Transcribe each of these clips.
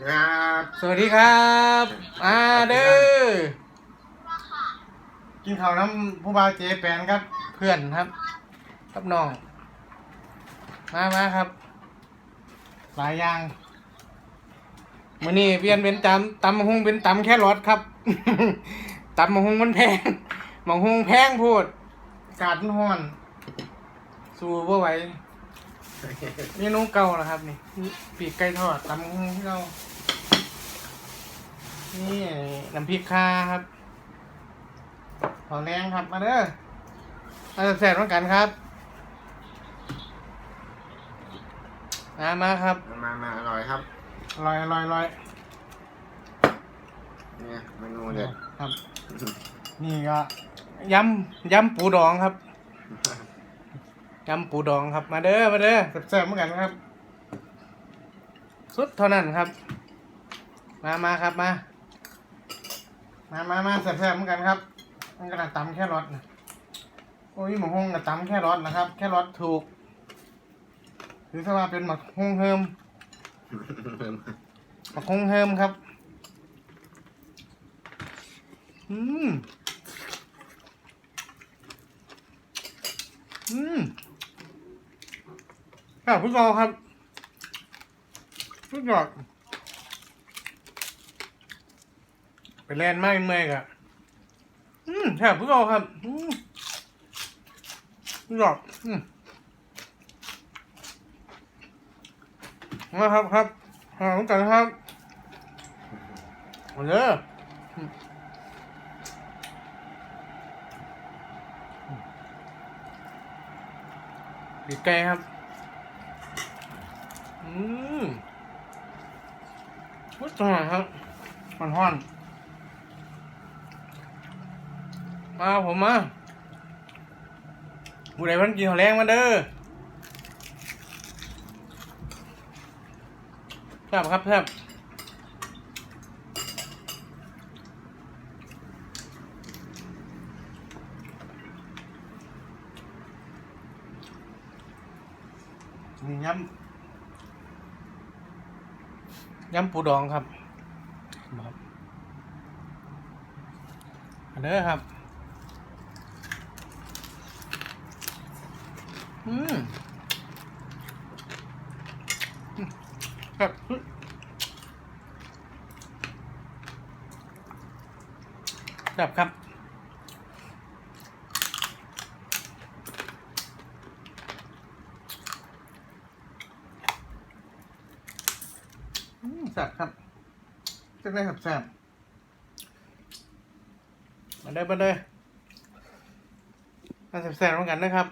ครับสวัสดีครับมาเด้อกินข้าวน้ำผู้บ่าวเจแปนครับ เพื่อนครับครับน้อง มามาครับ หลายอย่างมื้อนี้เปลี่ยนเป็นตำตำมะฮุงเป็นตำแค่รสครับ ตำมะฮุงมันแพงมะฮุงแพงโพูดอากาศมันร้อน สู้บ่ไหว เมนูเก่าแล้วครับนี่ปีกไก่ทอดตำมะฮุงที่เรา นี่น้ำพริกข่าครับหอมแรงครับมาเด้อมาแสบเหมือนกันครับมามาครับ มามาอร่อยครับลอยลอยลอยเนี่ยเมนูเด็ดครับ นี่ก็ยำยำปูดองครับ ยำปูดองครับ มาเด้อ มาเด้อแซ่บๆเหมือนกันครับ สุดเท่านั้นครับ มามาครับมา มามามาแซ่บๆเหมือนกันครับ มันกระตำแค่รสนะโอ้ยหมูฮงกระตำแค่รสนะครับ แค่รสถูกถือซะว่าเป็นหมักฮงเฮิมหมักฮงเฮิมครับ อืม อืม ครับพี่กอครับพี่กอไปเล่นไม่เมื่อยกะอืมครับพี่กอครับอืมพี่กออืมมาครับครับหากันครับมาเลยปีกไก่ครับ อืมพุทธาครับมันห้อนมาผมมาผู้ใดมันกินข้าวแรงมาเด้อแซ่บครับแซ่บนี่ยำ ยำปูดองครับครับอันเด้อครับ อืมครับครับครับ แซ่บครับจะได้ครับแซ่บมาเด้มาเด้มาแซ่บๆเหมือนกันนะครับ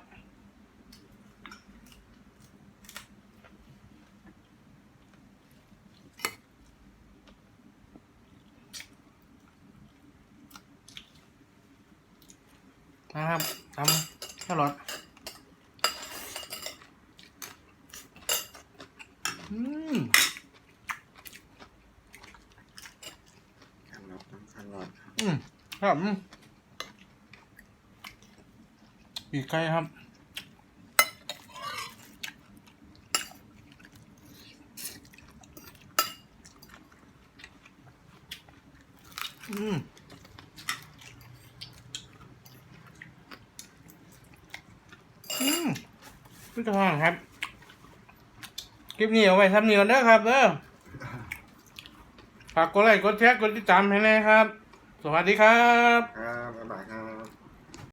นะครับทำแค่รสอืม ขันรสต้องขันรสครับ อืมครับอีกไก่ครับอืมอืมพี่ทองครับ คลิปนี้เอาไว้ทำนี้ก่อนเด้อครับเด้อฝากกดไลค์กดแชร์กดติดตามให้แน่ครับ สวัสดีครับ ครับบ๊ายบายครับ